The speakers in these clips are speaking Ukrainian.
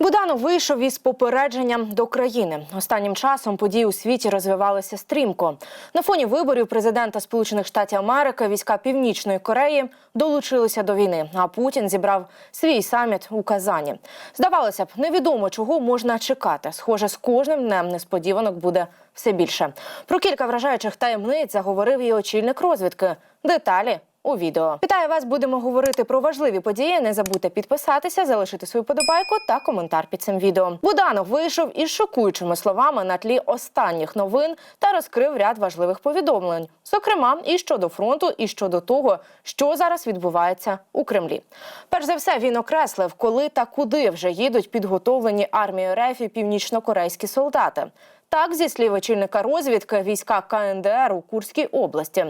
Буданов вийшов із попередженням до країни. Останнім часом події у світі розвивалися стрімко. На фоні виборів президента Сполучених Штатів Америки війська Північної Кореї долучилися до війни. А Путін зібрав свій саміт у Казані. Здавалося б, невідомо чого можна чекати. Схоже, з кожним днем несподіванок буде все більше. Про кілька вражаючих таємниць заговорив і очільник розвідки. Деталі у відео. Вітаю вас! Будемо говорити про важливі події. Не забудьте підписатися, залишити свою подобайку та коментар під цим відео. Буданов вийшов із шокуючими словами на тлі останніх новин та розкрив ряд важливих повідомлень, зокрема і щодо фронту, і щодо того, що зараз відбувається у Кремлі. Перш за все, він окреслив, коли та куди вже їдуть підготовлені армією РФ і північно-корейські солдати. Так, зі слів очільника розвідки, війська КНДР у Курській області.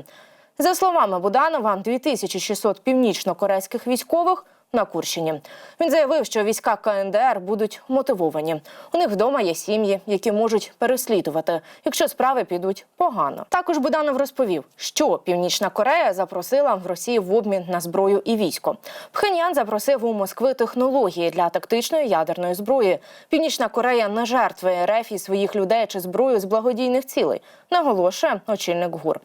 За словами Буданова, 2600 північно-корейських військових на Курщині. Він заявив, що війська КНДР будуть мотивовані. У них вдома є сім'ї, які можуть переслідувати, якщо справи підуть погано. Також Буданов розповів, що Північна Корея запросила в Росії в обмін на зброю і військо. Пхеньян запросив у Москви технології для тактичної ядерної зброї. Північна Корея не жертвує РФ і своїх людей чи зброю з благодійних цілей, наголошує очільник ГУР.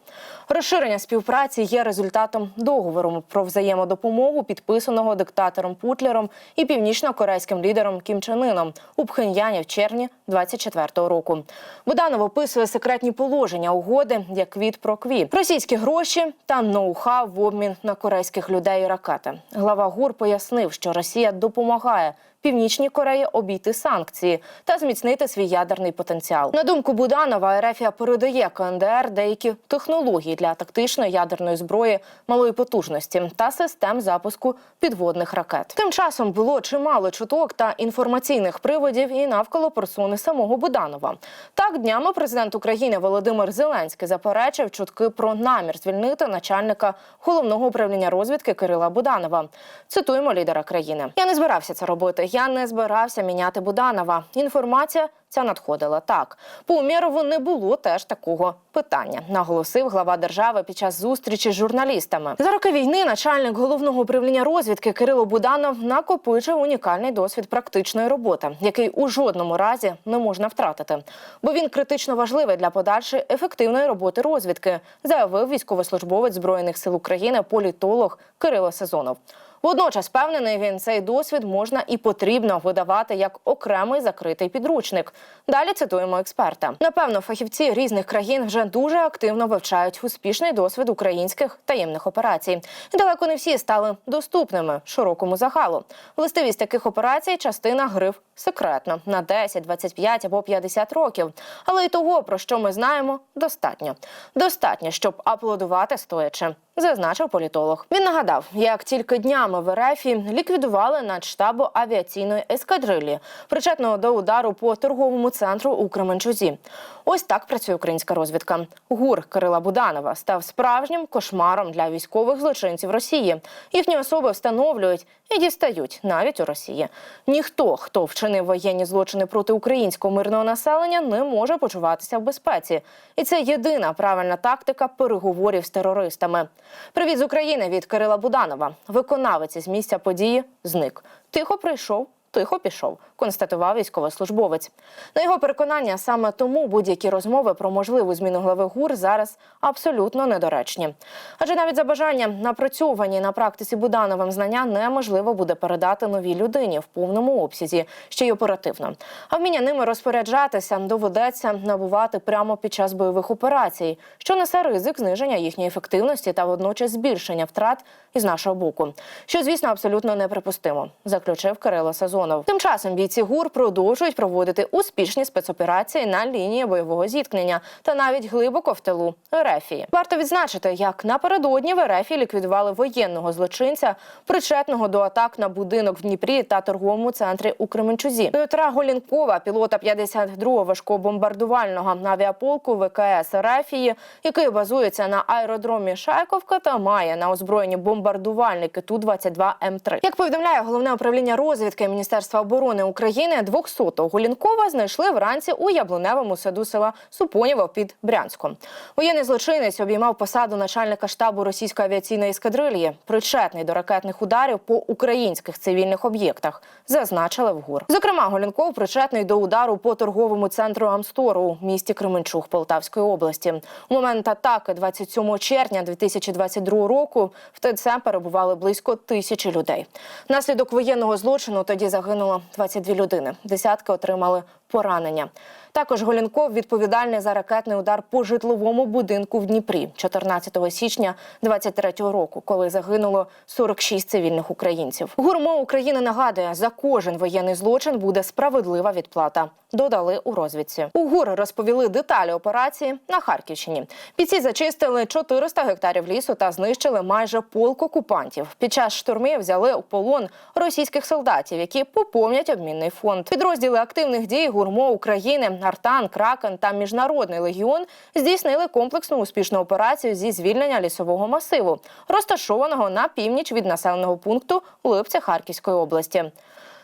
Розширення співпраці є результатом договору про взаємодопомогу, підписаного диктатором Путлером і північно-корейським лідером Кім Чен Іном у Пхеньяні в червні 24-го року. Буданов описує секретні положення угоди як квіт про квіт, російські гроші та ноу-хау в обмін на корейських людей і ракети. Глава ГУР пояснив, що Росія допомагає. Північній Кореї обійти санкції та зміцнити свій ядерний потенціал. На думку Буданова, Ерефія передає КНДР деякі технології для тактичної ядерної зброї малої потужності та систем запуску підводних ракет. Тим часом було чимало чуток та інформаційних приводів і навколо персони самого Буданова. Так днями президент України Володимир Зеленський заперечив чутки про намір звільнити начальника головного управління розвідки Кирила Буданова. Цитуємо лідера країни. Я не збирався це робити. Я не збирався міняти Буданова. Інформація ця надходила так. По Умєрову не було теж такого питання, наголосив глава держави під час зустрічі з журналістами. За роки війни начальник головного управління розвідки Кирило Буданов накопичив унікальний досвід практичної роботи, який у жодному разі не можна втратити, бо він критично важливий для подальшої ефективної роботи розвідки, заявив військовослужбовець збройних сил України, політолог Кирило Сезонов. Водночас, впевнений він, цей досвід можна і потрібно видавати як окремий закритий підручник. Далі цитуємо експерта. Напевно, фахівці різних країн вже дуже активно вивчають успішний досвід українських таємних операцій. Далеко не всі стали доступними широкому загалу. Властивість таких операцій частина гриф секретно на 10, 25 або 50 років. Але й того, про що ми знаємо, достатньо. Достатньо, щоб аплодувати стоячи. Зазначив політолог. Він нагадав, як тільки днями в РФ ліквідували надштабу авіаційної ескадрилі, причетного до удару по торговому центру у Кременчузі. Ось так працює українська розвідка. ГУР Кирила Буданова став справжнім кошмаром для військових злочинців Росії. Їхні особи встановлюють і дістають навіть у Росії. Ніхто, хто вчинив воєнні злочини проти українського мирного населення, не може почуватися в безпеці. І це єдина правильна тактика переговорів з терористами. Привіт з України від Кирила Буданова. Виконавець із місця події зник. Тихо прийшов. Тихо пішов, констатував військовослужбовець. На його переконання, саме тому будь-які розмови про можливу зміну глави ГУР зараз абсолютно недоречні. Адже навіть за бажанням напрацьовані на практиці Будановим знання неможливо буде передати новій людині в повному обсязі, ще й оперативно. А вміння ними розпоряджатися доведеться набувати прямо під час бойових операцій, що несе ризик зниження їхньої ефективності та водночас збільшення втрат із нашого боку, що звісно абсолютно неприпустимо, заключив Кирило Сазонов. Тим часом бійці ГУР продовжують проводити успішні спецоперації на лінії бойового зіткнення та навіть глибоко в тилу Ерефії. Варто відзначити, як напередодні в Ерефії ліквідували воєнного злочинця, причетного до атак на будинок в Дніпрі та торговому центрі у Кременчузі. Петра Голінкова, пілота 52-го важкого бомбардувального авіаполку ВКС Ерефії, який базується на аеродромі Шайковка та має на озброєнні бомбардувальники Ту 22 М3. Як повідомляє головне управління розвідки Міністерства Міністерства оборони України 200-го Гулінкова знайшли вранці у яблуневому саду села Супонєво під Брянськом. Воєнний злочинець обіймав посаду начальника штабу російської авіаційної ескадрильї, причетний до ракетних ударів по українських цивільних об'єктах, зазначили в ГУР. Зокрема, Голінков причетний до удару по торговому центру Амстору у місті Кременчуг Полтавської області. У момент атаки 27 червня 2022 року в ТЦ перебували близько тисячі людей. Внаслідок воєнного злочину тоді загинуло 22 людини. Десятки отримали поранення. Також Голінков відповідальний за ракетний удар по житловому будинку в Дніпрі 14 січня 23 року, коли загинуло 46 цивільних українців. Гурмо України нагадує, за кожен воєнний злочин буде справедлива відплата. Додали у розвідці. У ГУР розповіли деталі операції на Харківщині. Бійці зачистили 400 гектарів лісу та знищили майже полк окупантів. Під час штурмів взяли у полон російських солдатів, які поповнять обмінний фонд. Підрозділи активних дій ГУРМО України, Артан, Кракен та Міжнародний легіон здійснили комплексну успішну операцію зі звільнення лісового масиву, розташованого на північ від населеного пункту Липця Харківської області.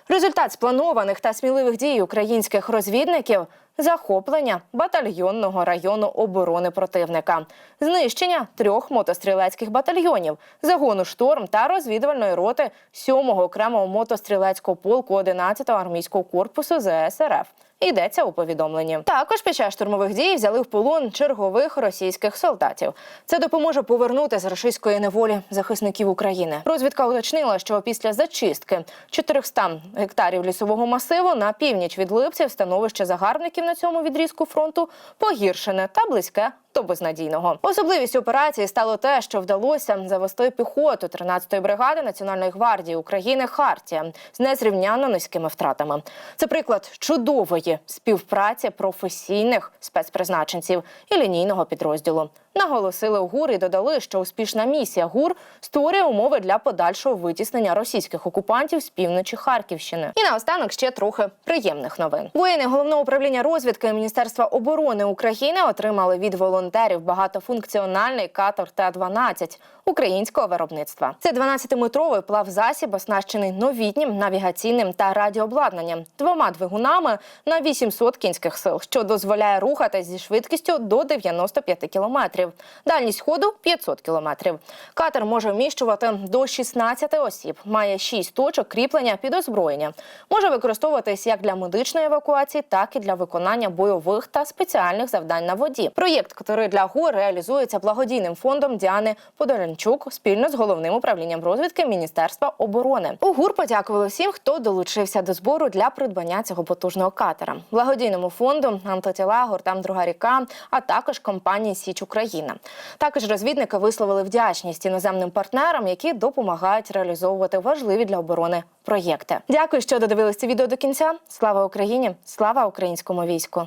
Результат спланованих та сміливих дій українських розвідників захоплення батальйонного району оборони противника, знищення трьох мотострілецьких батальйонів, загону шторм та розвідувальної роти 7-го окремого мотострілецького полку 11-го армійського корпусу ЗСРФ. Йдеться у повідомленні. Також під час штурмових дій взяли в полон чергових російських солдатів. Це допоможе повернути з рашистської неволі захисників України. Розвідка уточнила, що після зачистки 400 гектарів лісового масиву на північ від Липців становище загарбників на цьому відрізку фронту погіршене та близьке до безнадійного. Особливістю операції стало те, що вдалося завести піхоту 13-ї бригади Національної гвардії України Хартія з незрівняно низькими втратами. Це приклад чудової співпраці професійних спецпризначенців і лінійного підрозділу. Наголосили у ГУР і додали, що успішна місія ГУР створює умови для подальшого витіснення російських окупантів з півночі Харківщини. І наостанок ще трохи приємних новин. Воїни головного управління розвідки Міністерства оборони України отримали від волонтерів багатофункціональний катер Т-12 українського виробництва. Це 12-метровий плавзасіб, оснащений новітнім навігаційним та радіообладнанням, двома двигунами на 800 кінських сил, що дозволяє рухатись зі швидкістю до 95 кілометрів. Дальність ходу 500 кілометрів. Катер може вміщувати до 16 осіб, має 6 точок кріплення під озброєння. Може використовуватись як для медичної евакуації, так і для виконання бойових та спеціальних завдань на воді. Проєкт, який для ГУР реалізується благодійним фондом Діани Подолянчук спільно з головним управлінням розвідки Міністерства оборони. У ГУР подякували всім, хто долучився до збору для придбання цього потужного катера, благодійному фонду антитіла гуртам Друга ріка, а також компанії Січ Україна. Також розвідники висловили вдячність іноземним партнерам, які допомагають реалізовувати важливі для оборони проєкти. Дякую, що додивились це відео до кінця. Слава Україні! Слава українському війську!